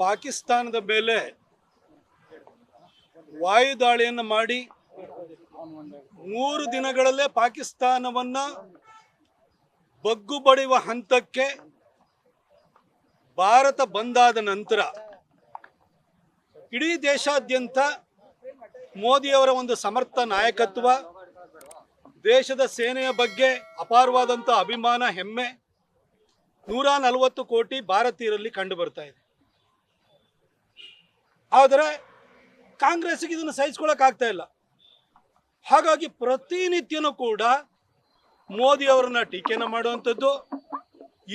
ಪಾಕಿಸ್ತಾನದ ಮೇಲೆ ವಾಯುದಾಳಿಯನ್ನು ಮಾಡಿ ಮೂರು ದಿನಗಳಲ್ಲೇ ಪಾಕಿಸ್ತಾನವನ್ನ ಬಗ್ಗು ಬಡಿಯುವ ಹಂತಕ್ಕೆ ಭಾರತ ಬಂದಾದ ನಂತರ ಇಡೀ ದೇಶಾದ್ಯಂತ ಮೋದಿಯವರ ಒಂದು ಸಮರ್ಥ ನಾಯಕತ್ವ, ದೇಶದ ಸೇನೆಯ ಬಗ್ಗೆ ಅಪಾರವಾದಂಥ ಅಭಿಮಾನ, ಹೆಮ್ಮೆ ನೂರ ನಲವತ್ತು ಕೋಟಿ ಭಾರತೀಯರಲ್ಲಿ ಕಂಡು ಬರ್ತಾ ಇದೆ. ಆದರೆ ಕಾಂಗ್ರೆಸ್ಗೆ ಇದನ್ನು ಸಹಿಸ್ಕೊಳಕ್ ಆಗ್ತಾ ಇಲ್ಲ. ಹಾಗಾಗಿ ಪ್ರತಿನಿತ್ಯನೂ ಕೂಡ ಮೋದಿ ಅವರನ್ನ ಟೀಕೆನ ಮಾಡುವಂಥದ್ದು,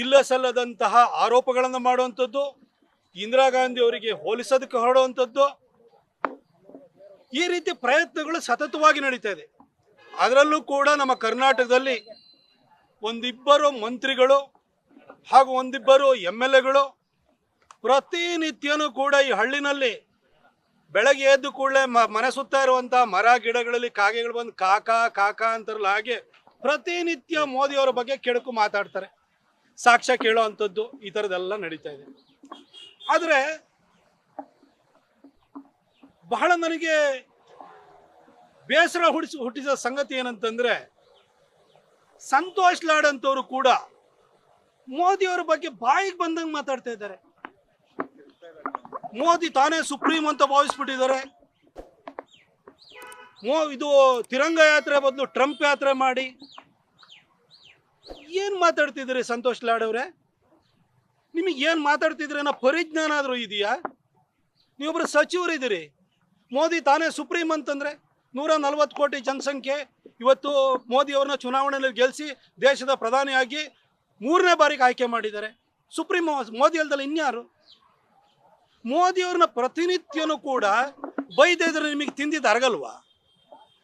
ಇಲ್ಲ ಸಲ್ಲದಂತಹ ಆರೋಪಗಳನ್ನು ಮಾಡುವಂಥದ್ದು, ಇಂದಿರಾ ಗಾಂಧಿ ಅವರಿಗೆ ಹೋಲಿಸೋದಕ್ಕೆ ಹೊರಡುವಂಥದ್ದು, ಈ ರೀತಿ ಪ್ರಯತ್ನಗಳು ಸತತವಾಗಿ ನಡೀತಾ ಇದೆ. ಅದರಲ್ಲೂ ಕೂಡ ನಮ್ಮ ಕರ್ನಾಟಕದಲ್ಲಿ ಒಂದಿಬ್ಬರು ಮಂತ್ರಿಗಳು ಹಾಗೂ ಒಂದಿಬ್ಬರು ಎಂ ಎಲ್ ಎಗಳು ಪ್ರತಿನಿತ್ಯನೂ ಕೂಡ ಈ ಹಳ್ಳಿನಲ್ಲಿ ಬೆಳಗ್ಗೆ ಎದ್ದು ಕೂಡಲೇ ಮನೆ ಸುತ್ತ ಇರುವಂತಹ ಮರ ಗಿಡಗಳಲ್ಲಿ ಕಾಗೆಗಳು ಬಂದು ಕಾಕ ಕಾಕ ಅಂತಾರಲ್ಲ ಹಾಗೆ ಪ್ರತಿನಿತ್ಯ ಮೋದಿಯವರ ಬಗ್ಗೆ ಕೆಡಕು ಮಾತಾಡ್ತಾರೆ. ಸಾಕ್ಷ್ಯ ಕೇಳೋ ಅಂಥದ್ದು ಈ ಥರದ್ದೆಲ್ಲ ನಡೀತಾ ಇದೆ. ಆದರೆ ಬಹಳ ನನಗೆ ಬೇಸರ ಹುಟ್ಟಿಸ ಹುಟ್ಟಿದ ಸಂಗತಿ ಏನಂತಂದ್ರೆ ಸಂತೋಷ್ ಲಾಡ್ ಅಂತವರು ಕೂಡ ಮೋದಿಯವರ ಬಗ್ಗೆ ಬಾಯಿಗೆ ಬಂದಂಗೆ ಮಾತಾಡ್ತಾ ಇದ್ದಾರೆ. ಮೋದಿ ತಾನೇ ಸುಪ್ರೀಂ ಅಂತ ಭಾವಿಸ್ಬಿಟ್ಟಿದ್ದಾರೆ. ಮೋ, ಇದು ತಿರಂಗ ಯಾತ್ರೆ ಬದಲು ಟ್ರಂಪ್ ಯಾತ್ರೆ ಮಾಡಿ. ಏನು ಮಾತಾಡ್ತಿದ್ದೀರಿ ಸಂತೋಷ್ ಲಾಡ್ ಅವರೇ? ನಿಮಗೆ ಏನು ಮಾತಾಡ್ತಿದ್ರಿ ಅನ್ನೋ ಪರಿಜ್ಞಾನ ಆದರೂ ಇದೆಯಾ? ನೀವೊಬ್ರು ಸಚಿವರಿದ್ದೀರಿ. ಮೋದಿ ತಾನೇ ಸುಪ್ರೀಂ ಅಂತಂದ್ರೆ ನೂರ ನಲ್ವತ್ತು ಕೋಟಿ ಜನಸಂಖ್ಯೆ ಇವತ್ತು ಮೋದಿ ಅವ್ರನ್ನ ಚುನಾವಣೆಯಲ್ಲಿ ಗೆಲ್ಲಿಸಿ ದೇಶದ ಪ್ರಧಾನಿಯಾಗಿ ಮೂರನೇ ಬಾರಿಗೆ ಆಯ್ಕೆ ಮಾಡಿದ್ದಾರೆ. ಸುಪ್ರೀಂ ಮೋದಿ ಅಲ್ದಲ್ಲ ಇನ್ಯಾರು? ಮೋದಿಯವ್ರನ್ನ ಪ್ರತಿನಿತ್ಯನೂ ಕೂಡ ಬೈದಿದ್ರೆ ನಿಮಗೆ ತಿಂದಿದ್ದು ಅರಗಲ್ವಾ?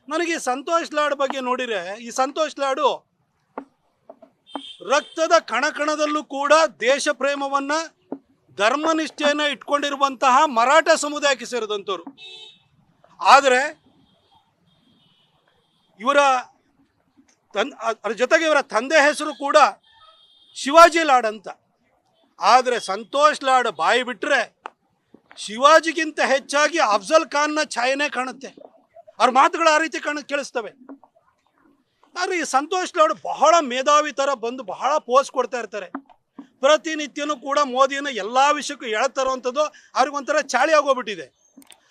ನನಗೆ ಸಂತೋಷ್ ಲಾಡ್ ಬಗ್ಗೆ ನೋಡಿದ್ರೆ, ಈ ಸಂತೋಷ್ ಲಾಡು ರಕ್ತದ ಕಣಕಣದಲ್ಲೂ ಕೂಡ ದೇಶ ಪ್ರೇಮವನ್ನ ಧರ್ಮನಿಷ್ಠೆಯನ್ನ ಇಟ್ಕೊಂಡಿರುವಂತಹ ಮರಾಠ ಸಮುದಾಯಕ್ಕೆ ಸೇರಿದಂಥವ್ರು. ಆದರೆ ಇವರ ತನ್, ಅದ್ರ ಜೊತೆಗೆ ಇವರ ತಂದೆ ಹೆಸರು ಕೂಡ ಶಿವಾಜಿ ಲಾಡ್ ಅಂತ. ಆದರೆ ಸಂತೋಷ್ ಲಾಡ್ ಬಾಯಿ ಬಿಟ್ರೆ ಶಿವಾಜಿಗಿಂತ ಹೆಚ್ಚಾಗಿ ಅಫ್ಜಲ್ ಖಾನ್ನ ಛಾಯೆನೇ ಕಾಣುತ್ತೆ. ಅವ್ರ ಮಾತುಗಳು ಆ ರೀತಿ ಕಾಣ, ಕೇಳಿಸ್ತವೆ. ಆದರೆ ಈ ಸಂತೋಷ್ ಲಾಡ್ ಬಹಳ ಮೇಧಾವಿ ಥರ ಬಂದು ಬಹಳ ಪೋಸ್ ಕೊಡ್ತಾ ಇರ್ತಾರೆ. ಪ್ರತಿನಿತ್ಯನೂ ಕೂಡ ಮೋದಿಯನ್ನು ಎಲ್ಲ ವಿಷಯಕ್ಕೂ ಹೇಳ್ತಾರೋಂಥದ್ದು ಅವ್ರಿಗೊಂಥರ ಚಾಳಿ ಆಗೋಗ್ಬಿಟ್ಟಿದೆ.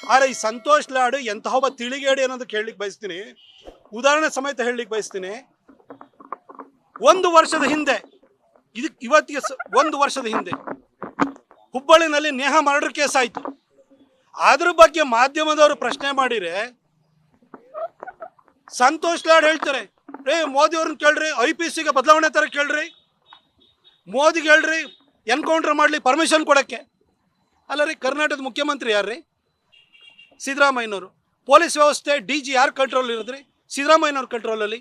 ಆದರೆ ಈ ಸಂತೋಷ್ ಲಾಡ್ ಎಂತಹ ಒಬ್ಬ ತಿಳಿಗೇಡಿ ಅನ್ನೋದು ಕೇಳಲಿಕ್ಕೆ ಬಯಸ್ತೀನಿ. ಉದಾಹರಣೆ ಸಮೇತ ಹೇಳಲಿಕ್ಕೆ ಬಯಸ್ತೀನಿ. ಒಂದು ವರ್ಷದ ಹಿಂದೆ ಇದಕ್ಕೆ ಇವತ್ತಿಗೆ ಒಂದು ವರ್ಷದ ಹಿಂದೆ ಹುಬ್ಬಳ್ಳಿನಲ್ಲಿ ನೇಹ ಮರ್ಡರ್ ಕೇಸ್ ಆಯಿತು. ಅದ್ರ ಬಗ್ಗೆ ಮಾಧ್ಯಮದವರು ಪ್ರಶ್ನೆ ಮಾಡಿರೆ ಸಂತೋಷ್ ಲಾಡ್ ಹೇಳ್ತಾರೆ ರೇ ಮೋದಿ ಅವ್ರನ್ನ ಕೇಳ್ರಿ, ಐ ಪಿ ಸಿಗೆ ಬದಲಾವಣೆ ತರ ಕೇಳ್ರಿ. ಮೋದಿಗೆ ಹೇಳ್ರಿ, ಎನ್ಕೌಂಟರ್ ಮಾಡಲಿ, ಪರ್ಮಿಷನ್ ಕೊಡಕ್ಕೆ. ಅಲ್ಲ ರೀ, ಕರ್ನಾಟಕದ ಮುಖ್ಯಮಂತ್ರಿ ಯಾರ್ರಿ? ಸಿದ್ದರಾಮಯ್ಯನವರು. ಪೊಲೀಸ್ ವ್ಯವಸ್ಥೆ, ಡಿ ಜಿ ಯಾರು ಕಂಟ್ರೋಲ್ ಇರೋದ್ರಿ? ಸಿದ್ದರಾಮಯ್ಯನವ್ರ ಕಂಟ್ರೋಲಲ್ಲಿ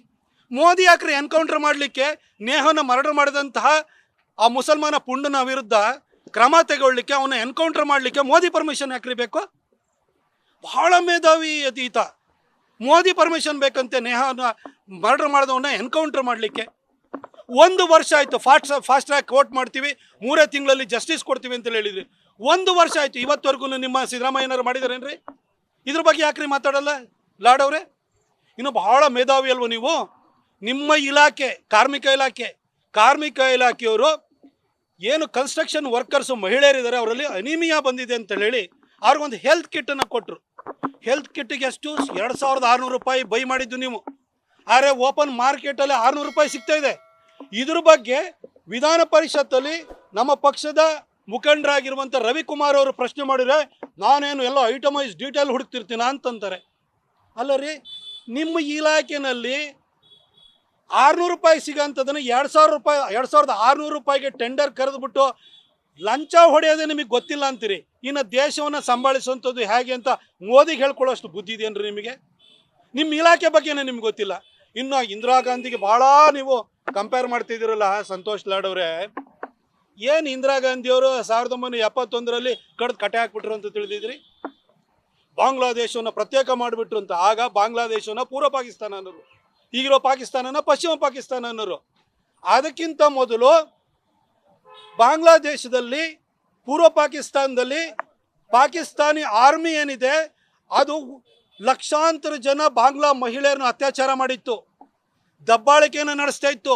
ಮೋದಿ ಯಾಕ್ರಿ ಎನ್ಕೌಂಟರ್ ಮಾಡಲಿಕ್ಕೆ ನೇಹನ ಮರ್ಡರ್ ಮಾಡಿದಂತಹ ಆ ಮುಸಲ್ಮಾನ ಪುಂಡನ ವಿರುದ್ಧ ಕ್ರಮ ತೆಗೊಳ್ಳಿಕ್ಕೆ, ಅವನ ಎನ್ಕೌಂಟರ್ ಮಾಡಲಿಕ್ಕೆ ಮೋದಿ ಪರ್ಮಿಷನ್ ಯಾಕ್ರಿ ಬೇಕು? ಬಹಳ ಮೇಧಾವಿ ಅತೀತ. ಮೋದಿ ಪರ್ಮಿಷನ್ ಬೇಕಂತೆ ನೇಹಾನ ಮರ್ಡರ್ ಮಾಡಿದವನ್ನ ಎನ್ಕೌಂಟರ್ ಮಾಡಲಿಕ್ಕೆ. ಒಂದು ವರ್ಷ ಆಯಿತು ಫಾಸ್ಟ್ ಫಾಸ್ಟ್ ಟ್ರ್ಯಾಕ್ ಕೋರ್ಟ್ ಮಾಡ್ತೀವಿ, ಮೂರೇ ತಿಂಗಳಲ್ಲಿ ಜಸ್ಟಿಸ್ ಕೊಡ್ತೀವಿ ಅಂತ ಹೇಳಿದ್ರಿ. ಒಂದು ವರ್ಷ ಆಯಿತು, ಇವತ್ತವರೆಗೂ ನಿಮ್ಮ ಸಿದ್ದರಾಮಯ್ಯನವರು ಮಾಡಿದಾರೇನ್ರಿ? ಇದ್ರ ಬಗ್ಗೆ ಯಾಕ್ರಿ ಮಾತಾಡಲ್ಲ ಅವರೇ? ಇನ್ನು ಬಹಳ ಮೇಧಾವಿ ಅಲ್ವ ನೀವು? ನಿಮ್ಮ ಇಲಾಖೆ, ಕಾರ್ಮಿಕ ಇಲಾಖೆ, ಕಾರ್ಮಿಕ ಇಲಾಖೆಯವರು ಏನು ಕನ್ಸ್ಟ್ರಕ್ಷನ್ ವರ್ಕರ್ಸು ಮಹಿಳೆಯರಿದ್ದಾರೆ ಅವರಲ್ಲಿ ಅನಿಮಿಯಾ ಬಂದಿದೆ ಅಂತ ಹೇಳಿ ಅವ್ರಿಗೊಂದು ಹೆಲ್ತ್ ಕಿಟ್ಟನ್ನು ಕೊಟ್ಟರು ಹೆಲ್ತ್ ಕಿಟ್ಟಿಗೆ ಎಷ್ಟು ಎರಡು ಸಾವಿರದ ಆರುನೂರು ರೂಪಾಯಿ ಬೈ ಮಾಡಿದ್ದು ನೀವು. ಆದರೆ ಓಪನ್ ಮಾರ್ಕೆಟಲ್ಲಿ ಆರುನೂರು ರೂಪಾಯಿ ಸಿಗ್ತಾ ಇದೆ. ಇದ್ರ ಬಗ್ಗೆ ವಿಧಾನ ಪರಿಷತ್ತಲ್ಲಿ ನಮ್ಮ ಪಕ್ಷದ ಮುಖಂಡರಾಗಿರುವಂಥ ರವಿಕುಮಾರ್ ಅವರು ಪ್ರಶ್ನೆ ಮಾಡಿದ್ರೆ, ನಾನೇನು ಎಲ್ಲ ಐಟಮೈಸ್ ಡೀಟೇಲ್ ಹುಡುಕ್ತಿರ್ತೀನ ಅಂತಂತಾರೆ. ಅಲ್ಲ ರೀ, ನಿಮ್ಮ ಇಲಾಖೆನಲ್ಲಿ ಆರುನೂರು ರೂಪಾಯಿ ಸಿಗೋಂಥದ್ದನ್ನು ಎರಡು ಸಾವಿರ ರೂಪಾಯಿ, ಎರಡು ಸಾವಿರದ ಆರುನೂರು ರೂಪಾಯಿಗೆ ಟೆಂಡರ್ ಕರೆದುಬಿಟ್ಟು ಲಂಚ ಹೊಡೆಯೋದೇ ನಿಮಗೆ ಗೊತ್ತಿಲ್ಲ ಅಂತೀರಿ. ಇನ್ನು ದೇಶವನ್ನು ಸಂಭಾಳಿಸುವಂಥದ್ದು ಹೇಗೆ ಅಂತ ಮೋದಿಗೆ ಹೇಳ್ಕೊಳ್ಳೋಷ್ಟು ಬುದ್ಧಿ ಇದೆಯೇನ್ರಿ ನಿಮಗೆ? ನಿಮ್ಮ ಇಲಾಖೆ ಬಗ್ಗೆನೇ ನಿಮ್ಗೆ ಗೊತ್ತಿಲ್ಲ. ಇನ್ನು ಇಂದಿರಾ ಗಾಂಧಿಗೆ ಭಾಳ ನೀವು ಕಂಪೇರ್ ಮಾಡ್ತಿದ್ದೀರಲ್ಲ, ಸಂತೋಷ್ ಲಾಡ್ ಅವರೇ. ಏನು ಇಂದಿರಾ ಗಾಂಧಿಯವರು ಸಾವಿರದ ಒಂಬೈನೂರ ಎಪ್ಪತ್ತೊಂದರಲ್ಲಿ ಕಡ್ದು ಕಟ್ಟೆ ಹಾಕ್ಬಿಟ್ರು ಅಂತ ತಿಳಿದಿದ್ರಿ? ಬಾಂಗ್ಲಾದೇಶವನ್ನು ಪ್ರತ್ಯೇಕ ಮಾಡಿಬಿಟ್ರು ಅಂತ. ಆಗ ಬಾಂಗ್ಲಾದೇಶವನ್ನು ಪೂರ್ವ ಪಾಕಿಸ್ತಾನ ಅನ್ನೋರು. ಈಗಿರೋ ಪಾಕಿಸ್ತಾನನ ಪಶ್ಚಿಮ ಪಾಕಿಸ್ತಾನ ಅನ್ನೋರು. ಅದಕ್ಕಿಂತ ಮೊದಲು ಬಾಂಗ್ಲಾದೇಶದಲ್ಲಿ, ಪೂರ್ವ ಪಾಕಿಸ್ತಾನದಲ್ಲಿ ಪಾಕಿಸ್ತಾನಿ ಆರ್ಮಿ ಏನಿದೆ, ಅದು ಲಕ್ಷಾಂತರ ಜನ ಬಾಂಗ್ಲಾ ಮಹಿಳೆಯರನ್ನು ಅತ್ಯಾಚಾರ ಮಾಡಿತ್ತು. ದಬ್ಬಾಳಿಕೆಯನ್ನು ನಡೆಸ್ತಾ ಇತ್ತು.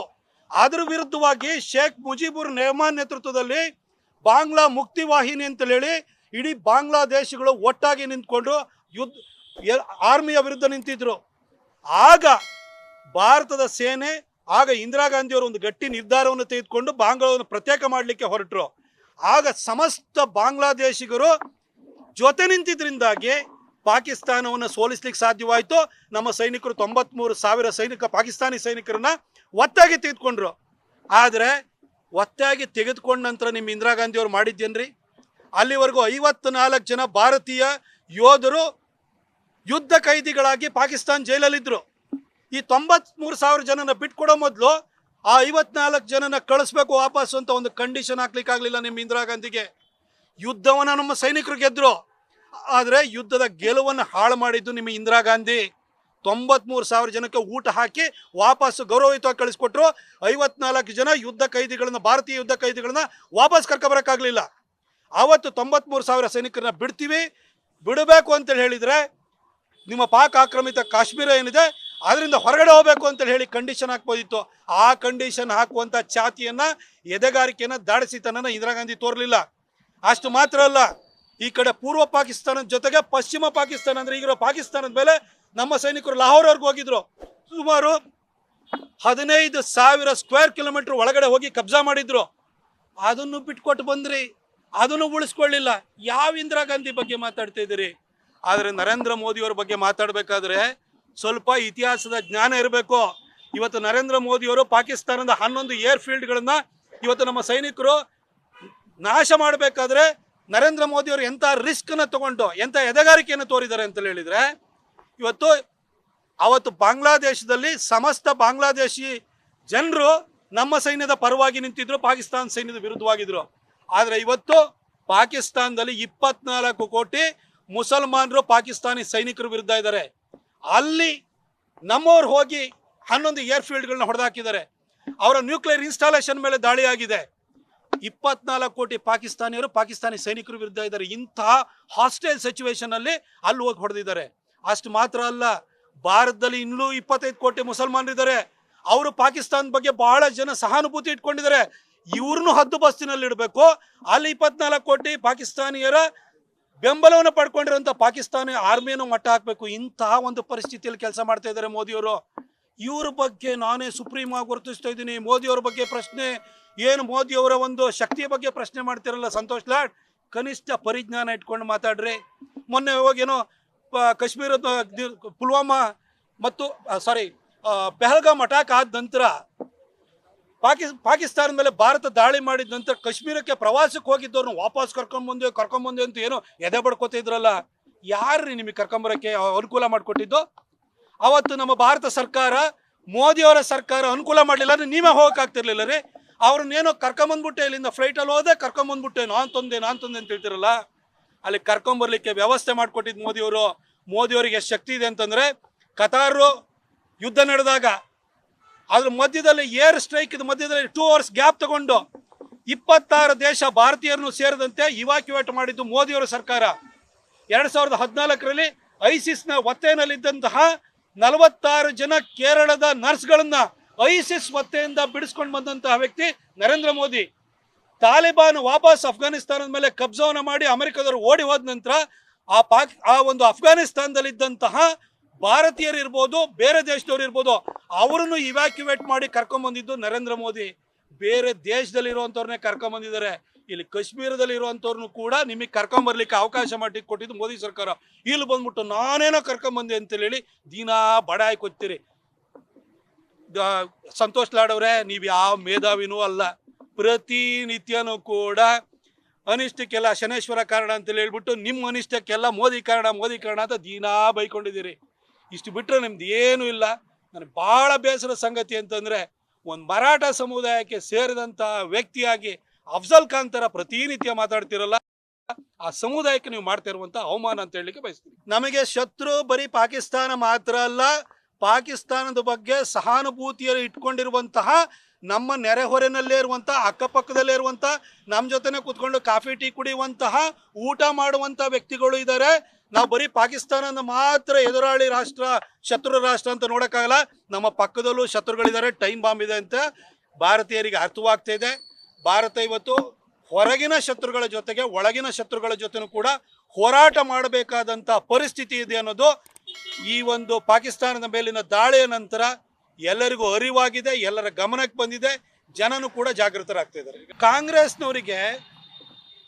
ಅದರ ವಿರುದ್ಧವಾಗಿ ಶೇಖ್ ಮುಜೀಬುರ್ ರೆಹಮಾನ್ ನೇತೃತ್ವದಲ್ಲಿ ಬಾಂಗ್ಲಾ ಮುಕ್ತಿ ವಾಹಿನಿ ಅಂತ ಹೇಳಿ ಇಡೀ ಬಾಂಗ್ಲಾದೇಶಗಳು ಒಟ್ಟಾಗಿ ನಿಂತ್ಕೊಂಡು ಯುದ್ಧ ಆರ್ಮಿಯ ವಿರುದ್ಧ ನಿಂತಿದ್ರು. ಆಗ ಭಾರತದ ಸೇನೆ, ಆಗ ಇಂದಿರಾ ಗಾಂಧಿಯವರು ಒಂದು ಗಟ್ಟಿ ನಿರ್ಧಾರವನ್ನು ತೆಗೆದುಕೊಂಡು ಬಾಂಗ್ಲಾವನ್ನು ಪ್ರತ್ಯೇಕ ಮಾಡಲಿಕ್ಕೆ ಹೊರಟರು. ಆಗ ಸಮಸ್ತ ಬಾಂಗ್ಲಾದೇಶಿಗರು ಜೊತೆ ನಿಂತಿದ್ದರಿಂದಾಗಿ ಪಾಕಿಸ್ತಾನವನ್ನು ಸೋಲಿಸ್ಲಿಕ್ಕೆ ಸಾಧ್ಯವಾಯಿತು. ನಮ್ಮ ಸೈನಿಕರು ತೊಂಬತ್ಮೂರು ಸಾವಿರ ಸೈನಿಕ, ಪಾಕಿಸ್ತಾನಿ ಸೈನಿಕರನ್ನ ಒತ್ತಾಗಿ ತೆಗೆದುಕೊಂಡ್ರು. ಆದರೆ ಒತ್ತಾಗಿ ತೆಗೆದುಕೊಂಡ ನಂತರ ನಿಮ್ಮ ಇಂದಿರಾ ಗಾಂಧಿ ಅವರು ಮಾಡಿದ್ದೇನ್ರಿ? ಅಲ್ಲಿವರೆಗೂ ಐವತ್ನಾಲ್ಕು ಜನ ಭಾರತೀಯ ಯೋಧರು ಯುದ್ಧ ಕೈದಿಗಳಾಗಿ ಪಾಕಿಸ್ತಾನ ಜೈಲಲ್ಲಿದ್ದರು ಈ ತೊಂಬತ್ಮೂರು ಸಾವಿರ ಜನನ ಬಿಟ್ಕೊಡೋ ಮೊದಲು ಆ ಐವತ್ನಾಲ್ಕು ಜನನ ಕಳಿಸ್ಬೇಕು ವಾಪಸ್ ಅಂತ ಒಂದು ಕಂಡೀಷನ್ ಹಾಕ್ಲಿಕ್ಕಾಗಲಿಲ್ಲ ನಿಮ್ಮ ಇಂದಿರಾ ಗಾಂಧಿಗೆ. ಯುದ್ಧವನ್ನು ನಮ್ಮ ಸೈನಿಕರು ಗೆದ್ರು. ಆದರೆ ಯುದ್ಧದ ಗೆಲುವನ್ನು ಹಾಳು ಮಾಡಿದ್ದು ನಿಮ್ಮ ಇಂದಿರಾ ಗಾಂಧಿ. ತೊಂಬತ್ಮೂರು ಸಾವಿರ ಜನಕ್ಕೆ ಊಟ ಹಾಕಿ ವಾಪಸ್ ಗೌರವಯುತವಾಗಿ ಕಳಿಸ್ಕೊಟ್ರು ಐವತ್ನಾಲ್ಕು ಜನ ಯುದ್ಧ ಕೈದಿಗಳನ್ನ, ಭಾರತೀಯ ಯುದ್ಧ ಕೈದಿಗಳನ್ನ ವಾಪಸ್ ಕರ್ಕೊಬರೋಕ್ಕಾಗಲಿಲ್ಲ ಆವತ್ತು ತೊಂಬತ್ಮೂರು ಸಾವಿರ ಸೈನಿಕರನ್ನ ಬಿಡ್ತೀವಿ. ಬಿಡಬೇಕು ಅಂತೇಳಿ ಹೇಳಿದರೆ ನಿಮ್ಮ ಪಾಕ್ ಆಕ್ರಮಿತ ಕಾಶ್ಮೀರ ಏನಿದೆ ಅದರಿಂದ ಹೊರಗಡೆ ಹೋಗಬೇಕು ಅಂತ ಹೇಳಿ ಕಂಡೀಷನ್ ಹಾಕ್ಬೋದಿತ್ತು. ಆ ಕಂಡೀಷನ್ ಹಾಕುವಂಥ ಛಾತಿಯನ್ನ, ಎದೆಗಾರಿಕೆಯನ್ನ ದಾಡಿಸಿತನನ್ನು ಇಂದಿರಾ ಗಾಂಧಿ ತೋರಲಿಲ್ಲ. ಅಷ್ಟು ಮಾತ್ರ ಅಲ್ಲ, ಈ ಕಡೆ ಪೂರ್ವ ಪಾಕಿಸ್ತಾನದ ಜೊತೆಗೆ ಪಶ್ಚಿಮ ಪಾಕಿಸ್ತಾನ ಅಂದ್ರೆ ಈಗಿರೋ ಪಾಕಿಸ್ತಾನದ ಮೇಲೆ ನಮ್ಮ ಸೈನಿಕರು ಲಾಹೋರ್ವರೆಗೂ ಹೋಗಿದ್ರು. ಸುಮಾರು ಹದಿನೈದು ಸಾವಿರ ಸ್ಕ್ವೇರ್ ಕಿಲೋಮೀಟರ್ ಒಳಗಡೆ ಹೋಗಿ ಕಬ್ಜಾ ಮಾಡಿದ್ರು. ಅದನ್ನು ಬಿಟ್ಕೊಟ್ಟು ಬಂದ್ರಿ, ಅದನ್ನು ಉಳಿಸ್ಕೊಳ್ಳಿಲ್ಲ. ಯಾವ ಇಂದಿರಾ ಗಾಂಧಿ ಬಗ್ಗೆ ಮಾತಾಡ್ತಾ ಇದ್ದೀರಿ? ಆದರೆ ನರೇಂದ್ರ ಮೋದಿಯವ್ರ ಬಗ್ಗೆ ಮಾತಾಡಬೇಕಾದ್ರೆ ಸ್ವಲ್ಪ ಇತಿಹಾಸದ ಜ್ಞಾನ ಇರಬೇಕು. ಇವತ್ತು ನರೇಂದ್ರ ಮೋದಿಯವರು ಪಾಕಿಸ್ತಾನದ ಹನ್ನೊಂದು ಏರ್ ಫೀಲ್ಡ್ಗಳನ್ನು ಇವತ್ತು ನಮ್ಮ ಸೈನಿಕರು ನಾಶ ಮಾಡಬೇಕಾದ್ರೆ ನರೇಂದ್ರ ಮೋದಿಯವರು ಎಂಥ ರಿಸ್ಕನ್ನು ತಗೊಂಡು ಎಂಥ ಎದೆಗಾರಿಕೆಯನ್ನು ತೋರಿದ್ದಾರೆ ಅಂತ ಹೇಳಿದ್ರೆ, ಇವತ್ತು ಅವತ್ತು ಬಾಂಗ್ಲಾದೇಶದಲ್ಲಿ ಸಮಸ್ತ ಬಾಂಗ್ಲಾದೇಶಿ ಜನರು ನಮ್ಮ ಸೈನ್ಯದ ಪರವಾಗಿ ನಿಂತಿದ್ರು, ಪಾಕಿಸ್ತಾನ ಸೈನ್ಯದ ವಿರುದ್ಧವಾಗಿದ್ರು. ಆದರೆ ಇವತ್ತು ಪಾಕಿಸ್ತಾನದಲ್ಲಿ ಇಪ್ಪತ್ನಾಲ್ಕು ಕೋಟಿ ಮುಸಲ್ಮಾನರು ಪಾಕಿಸ್ತಾನಿ ಸೈನಿಕರ ವಿರುದ್ಧ ಇದ್ದಾರೆ. ಅಲ್ಲಿ ನಮ್ಮವ್ರು ಹೋಗಿ ಹನ್ನೊಂದು ಏರ್ ಫೀಲ್ಡ್ಗಳನ್ನ ಹೊಡೆದಾಕಿದ್ದಾರೆ. ಅವರ ನ್ಯೂಕ್ಲಿಯರ್ ಇನ್ಸ್ಟಾಲೇಷನ್ ಮೇಲೆ ದಾಳಿ ಆಗಿದೆ ಇಪ್ಪತ್ನಾಲ್ಕು ಕೋಟಿ ಪಾಕಿಸ್ತಾನಿಯರು, ಪಾಕಿಸ್ತಾನಿ ಸೈನಿಕರು ವಿರುದ್ಧ ಇದ್ದಾರೆ. ಇಂತಹ ಹಾಸ್ಟೆಲ್ ಸಿಚುವೇಶನ್ ಅಲ್ಲಿ ಅಲ್ಲಿ ಹೋಗಿ ಹೊಡೆದಿದ್ದಾರೆ. ಅಷ್ಟು ಮಾತ್ರ ಅಲ್ಲ, ಭಾರತದಲ್ಲಿ ಇನ್ನೂ ಇಪ್ಪತ್ತೈದು ಕೋಟಿ ಮುಸಲ್ಮಾನರಿದ್ದಾರೆ. ಅವರು ಪಾಕಿಸ್ತಾನ ಬಗ್ಗೆ ಬಹಳ ಜನ ಸಹಾನುಭೂತಿ ಇಟ್ಕೊಂಡಿದ್ದಾರೆ. ಇವ್ರನ್ನೂ ಹದ್ದು ಬಸ್ತಿನಲ್ಲಿ ಇಡಬೇಕು ಅಲ್ಲಿ ಇಪ್ಪತ್ನಾಲ್ಕು ಕೋಟಿ ಪಾಕಿಸ್ತಾನಿಯರ ಬೆಂಬಲವನ್ನು ಪಡ್ಕೊಂಡಿರುವಂಥ ಪಾಕಿಸ್ತಾನ ಆರ್ಮಿಯನ್ನು ಮಟ್ಟ ಹಾಕಬೇಕು. ಇಂತಹ ಒಂದು ಪರಿಸ್ಥಿತಿಯಲ್ಲಿ ಕೆಲಸ ಮಾಡ್ತಾ ಇದ್ದಾರೆ ಮೋದಿಯವರು. ಇವ್ರ ಬಗ್ಗೆ ನಾನೇ ಸುಪ್ರೀಂ ಆಗಿ ಗುರುತಿಸ್ತಾ ಇದ್ದೀನಿ. ಮೋದಿಯವ್ರ ಬಗ್ಗೆ ಪ್ರಶ್ನೆ, ಏನು ಮೋದಿಯವರ ಒಂದು ಶಕ್ತಿಯ ಬಗ್ಗೆ ಪ್ರಶ್ನೆ ಮಾಡ್ತಿರಲ್ಲ ಸಂತೋಷ್ ಲಾಡ್? ಕನಿಷ್ಠ ಪರಿಜ್ಞಾನ ಇಟ್ಕೊಂಡು ಮಾತಾಡ್ರಿ. ಮೊನ್ನೆ ಹೋಗೇನೋ ಕಾಶ್ಮೀರದ ಪುಲ್ವಾಮಾ ಮತ್ತು ಸಾರಿ ಪೆಹಲ್ಗಾಮ್ ಅಟ್ಯಾಕ್ ಆದ ನಂತರ ಪಾಕಿ, ಪಾಕಿಸ್ತಾನದ ಮೇಲೆ ಭಾರತ ದಾಳಿ ಮಾಡಿದ ನಂತರ ಕಾಶ್ಮೀರಕ್ಕೆ ಪ್ರವಾಸಕ್ಕೆ ಹೋಗಿದ್ದವ್ರನ್ನ ವಾಪಸ್ ಕರ್ಕೊಂಬಂದೆ ಕರ್ಕೊಂಬಂದೆ ಅಂತ ಏನೋ ಎದೆ ಬಡ್ಕೋತಿದ್ರಲ್ಲ ಯಾರ್ರಿ ನಿಮಗೆ ಕರ್ಕೊಂಬರಕ್ಕೆ ಅನುಕೂಲ ಮಾಡಿಕೊಟ್ಟಿದ್ದು? ಅವತ್ತು ನಮ್ಮ ಭಾರತ ಸರ್ಕಾರ, ಮೋದಿಯವರ ಸರ್ಕಾರ ಅನುಕೂಲ ಮಾಡಲಿಲ್ಲ ಅಂದರೆ ನೀವೇ ಹೋಗೋಕ್ಕಾಗ್ತಿರ್ಲಿಲ್ಲ ರೀ. ಅವ್ರನ್ನೇನೋ ಕರ್ಕೊಂಬಂದ್ಬಿಟ್ಟೆ ಇಲ್ಲಿಂದ ಫ್ಲೈಟಲ್ಲಿ ಹೋದೆ ಕರ್ಕೊಂಬಂದ್ಬಿಟ್ಟೆ ನಾನು ತಂದೆ ನಾನು ತಂದೆ ಅಂತ ಹೇಳ್ತಿರಲ್ಲ. ಅಲ್ಲಿ ಕರ್ಕೊಂಬರ್ಲಿಕ್ಕೆ ವ್ಯವಸ್ಥೆ ಮಾಡಿಕೊಟ್ಟಿದ್ದು ಮೋದಿಯವರು. ಮೋದಿಯವರಿಗೆ ಎಷ್ಟು ಶಕ್ತಿ ಇದೆ ಅಂತಂದ್ರೆ, ಕತಾರು ಯುದ್ಧ ನಡೆದಾಗ ಅದ್ರ ಮಧ್ಯದಲ್ಲಿ ಏರ್ ಸ್ಟ್ರೈಕ್ ಮಧ್ಯದಲ್ಲಿ ಟೂ ಅವರ್ಸ್ ಗ್ಯಾಪ್ ತಗೊಂಡು ಇಪ್ಪತ್ತಾರು ದೇಶ ಭಾರತೀಯರನ್ನು ಸೇರಿದಂತೆ ಇವಾಕ್ಯುವೇಟ್ ಮಾಡಿದ್ದು ಮೋದಿಯವರ ಸರ್ಕಾರ. ಎರಡ್ ಸಾವಿರದ ಹದಿನಾಲ್ಕರಲ್ಲಿ ಐಸಿಸ್ನ ಒತ್ತೆಯಲ್ಲಿದ್ದಂತಹ ನಲವತ್ತಾರು ಜನ ಕೇರಳದ ನರ್ಸ್ಗಳನ್ನ ಐಸಿಸ್ ಒತ್ತೆಯಿಂದ ಬಿಡಿಸ್ಕೊಂಡು ಬಂದಂತಹ ವ್ಯಕ್ತಿ ನರೇಂದ್ರ ಮೋದಿ. ತಾಲಿಬಾನ್ ವಾಪಸ್ ಅಫ್ಘಾನಿಸ್ತಾನದ ಮೇಲೆ ಕಬ್ಜಾವನ್ನ ಮಾಡಿ ಅಮೆರಿಕದವರು ಓಡಿ ಹೋದ ನಂತರ ಆ ಪಾಕ್, ಆ ಒಂದು ಅಫ್ಘಾನಿಸ್ತಾನದಲ್ಲಿದ್ದಂತಹ ಭಾರತೀಯರು ಇರ್ಬೋದು, ಬೇರೆ ದೇಶದವ್ರು ಇರ್ಬೋದು, ಅವರನ್ನು ಇವ್ಯಾಕ್ಯುವೇಟ್ ಮಾಡಿ ಕರ್ಕೊಂಬಂದಿದ್ದು ನರೇಂದ್ರ ಮೋದಿ. ಬೇರೆ ದೇಶದಲ್ಲಿ ಇರುವಂತವ್ರನ್ನೇ ಕರ್ಕೊಂಬಂದಿದ್ದಾರೆ ಇಲ್ಲಿ ಕಾಶ್ಮೀರದಲ್ಲಿ ಇರುವಂತವ್ರನ್ನು ಕೂಡ ನಿಮಗೆ ಕರ್ಕೊಂಬರ್ಲಿಕ್ಕೆ ಅವಕಾಶ ಮಾಡಿ ಕೊಟ್ಟಿದ್ದು ಮೋದಿ ಸರ್ಕಾರ. ಇಲ್ಲಿ ಬಂದ್ಬಿಟ್ಟು ನಾನೇನೋ ಕರ್ಕೊಂಬಂದೆ ಅಂತ ಹೇಳಿ ದಿನಾ ಬಡಾಯಿ ಕೊತ್ತೀರಿ ಸಂತೋಷ್ ಲಾಡವ್ರೆ ನೀವು ಯಾವ ಮೇಧಾವಿನೂ ಅಲ್ಲ. ಪ್ರತಿನಿತ್ಯನೂ ಕೂಡ ಅನಿಷ್ಟಕ್ಕೆಲ್ಲ ಶನೇಶ್ವರ ಕಾರಣ ಅಂತ ಹೇಳ್ಬಿಟ್ಟು ನಿಮ್ಮ ಅನಿಷ್ಟಕ್ಕೆಲ್ಲ ಮೋದಿ ಕಾರಣ ಮೋದಿ ಕಾರಣ ಅಂತ ದಿನಾ ಬೈಕೊಂಡಿದ್ದೀರಿ. ಇಷ್ಟು ಬಿಟ್ಟರೆ ನಿಮ್ದು ಏನೂ ಇಲ್ಲ. ನನಗೆ ಭಾಳ ಬೇಸರ ಸಂಗತಿ ಅಂತಂದರೆ ಒಂದು ಮರಾಠ ಸಮುದಾಯಕ್ಕೆ ಸೇರಿದಂಥ ವ್ಯಕ್ತಿಯಾಗಿ ಅಫ್ಜಲ್ ಖಾನ್ ಥರ ಪ್ರತಿನಿತ್ಯ ಮಾತಾಡ್ತಿರಲ್ಲ, ಆ ಸಮುದಾಯಕ್ಕೆ ನೀವು ಮಾಡ್ತಾ ಅವಮಾನ ಅಂತ ಹೇಳಲಿಕ್ಕೆ ಬಯಸ್ತೀನಿ. ನಮಗೆ ಶತ್ರು ಬರೀ ಪಾಕಿಸ್ತಾನ ಮಾತ್ರ ಅಲ್ಲ, ಪಾಕಿಸ್ತಾನದ ಬಗ್ಗೆ ಸಹಾನುಭೂತಿಯಲ್ಲಿ ಇಟ್ಕೊಂಡಿರುವಂತಹ ನಮ್ಮ ನೆರೆಹೊರೆನಲ್ಲೇ ಇರುವಂಥ ಅಕ್ಕಪಕ್ಕದಲ್ಲೇ ಇರುವಂಥ ನಮ್ಮ ಜೊತೆನೆ ಕೂತ್ಕೊಂಡು ಕಾಫಿ, ಟೀ ಕುಡಿಯುವಂತಹ, ಊಟ ಮಾಡುವಂಥ ವ್ಯಕ್ತಿಗಳು ಇದ್ದಾರೆ ನಾವು ಬರೀ ಪಾಕಿಸ್ತಾನ ಮಾತ್ರ ಎದುರಾಳಿ ರಾಷ್ಟ್ರ, ಶತ್ರು ರಾಷ್ಟ್ರ ಅಂತ ನೋಡೋಕ್ಕಾಗಲ್ಲ. ನಮ್ಮ ಪಕ್ಕದಲ್ಲೂ ಶತ್ರುಗಳಿದ್ದಾರೆ ಟೈಮ್ ಬಾಂಬ್ ಇದೆ ಅಂತ ಭಾರತೀಯರಿಗೆ ಅರ್ಥವಾಗ್ತಾ ಇದೆ. ಭಾರತ ಇವತ್ತು ಹೊರಗಿನ ಶತ್ರುಗಳ ಜೊತೆಗೆ ಒಳಗಿನ ಶತ್ರುಗಳ ಜೊತೆನೂ ಕೂಡ ಹೋರಾಟ ಮಾಡಬೇಕಾದಂಥ ಪರಿಸ್ಥಿತಿ ಇದೆ ಅನ್ನೋದು ಈ ಒಂದು ಪಾಕಿಸ್ತಾನದ ಮೇಲಿನ ದಾಳಿಯ ನಂತರ ಎಲ್ಲರಿಗೂ ಅರಿವಾಗಿದೆ, ಎಲ್ಲರ ಗಮನಕ್ಕೆ ಬಂದಿದೆ, ಜನನು ಕೂಡ ಜಾಗೃತರಾಗ್ತಾ ಇದ್ದಾರೆ ಕಾಂಗ್ರೆಸ್ನವರಿಗೆ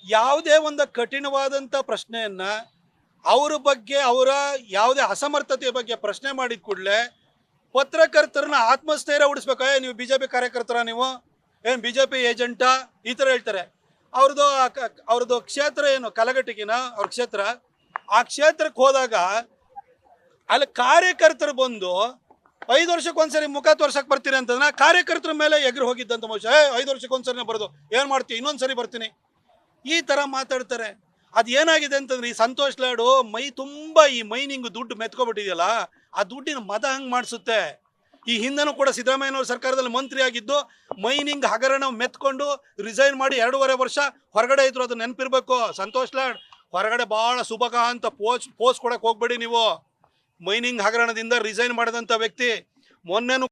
ಯಾವುದೇ ಒಂದು ಕಠಿಣವಾದಂಥ ಪ್ರಶ್ನೆಯನ್ನ ಅವರ ಬಗ್ಗೆ, ಅವರ ಯಾವುದೇ ಅಸಮರ್ಥತೆಯ ಬಗ್ಗೆ ಪ್ರಶ್ನೆ ಮಾಡಿದ ಕೂಡಲೇ ಪತ್ರಕರ್ತರನ್ನ ಆತ್ಮಸ್ಥೈರ್ಯ ಉಡಿಸ್ಬೇಕು ನೀವು ಬಿ ಜೆ ಪಿ ಕಾರ್ಯಕರ್ತರ ನೀವು? ಏನು ಬಿ ಜೆ ಪಿ ಏಜೆಂಟಾ? ಈ ಥರ ಹೇಳ್ತಾರೆ. ಅವ್ರದ್ದು ಅವ್ರದ್ದು ಕ್ಷೇತ್ರ ಏನು? ಕಲಘಟಗಿನ ಅವ್ರ ಕ್ಷೇತ್ರ. ಆ ಕ್ಷೇತ್ರಕ್ಕೆ ಹೋದಾಗ ಅಲ್ಲಿ ಕಾರ್ಯಕರ್ತರು ಬಂದು ಐದು ವರ್ಷಕ್ಕೆ ಒಂದ್ಸರಿ ಮುಖ ತೋರ್ಸಕ್ ಬರ್ತೀರಿ ಅಂತಂದ್ರೆ ಕಾರ್ಯಕರ್ತರ ಮೇಲೆ ಎಗರು ಹೋಗಿದ್ದಂತ ಮನುಷ್ಯ, ಏ, ಐದು ವರ್ಷಕ್ಕೆ ಒಂದ್ಸರಿ ಬರೋದು, ಏನು ಮಾಡ್ತೀವಿ ಇನ್ನೊಂದ್ಸರಿ ಬರ್ತೀನಿ. ಈ ಥರ ಮಾತಾಡ್ತಾರೆ. ಅದು ಏನಾಗಿದೆ ಅಂತಂದ್ರೆ ಈ ಸಂತೋಷ್ ಲಾಡು ಮೈ ತುಂಬಾ ಈ ಮೈನಿಂಗ್ ದುಡ್ಡು ಮೆತ್ಕೊಬಿಟ್ಟಿದೆಯಲ್ಲ, ಆ ದುಡ್ಡಿನ ಮದ ಹಂಗ್ ಮಾಡಿಸುತ್ತೆ. ಈ ಹಿಂದೆನೂ ಕೂಡ ಸಿದ್ದರಾಮಯ್ಯನವ್ರ ಸರ್ಕಾರದಲ್ಲಿ ಮಂತ್ರಿ ಆಗಿದ್ದು ಮೈನಿಂಗ್ ಹಗರಣ ಮೆತ್ಕೊಂಡು ರಿಸೈನ್ ಮಾಡಿ ಎರಡೂವರೆ ವರ್ಷ ಹೊರಗಡೆ ಇದ್ರು ಅದು ನೆನಪಿರ್ಬೇಕು. ಸಂತೋಷ್ ಲಾಡ್, ಹೊರಗಡೆ ಭಾಳ ಸುಭಗ ಅಂತ ಪೋಸ್ಟ್ ಪೋಸ್ಟ್ ಕೊಡಕ್ಕೆ ಹೋಗ್ಬೇಡಿ ನೀವು. ಮೈನಿಂಗ್ ಹಗರಣದಿಂದ ರಿಸೈನ್ ಮಾಡಿದಂಥ ವ್ಯಕ್ತಿ ಮೊನ್ನೆನೂ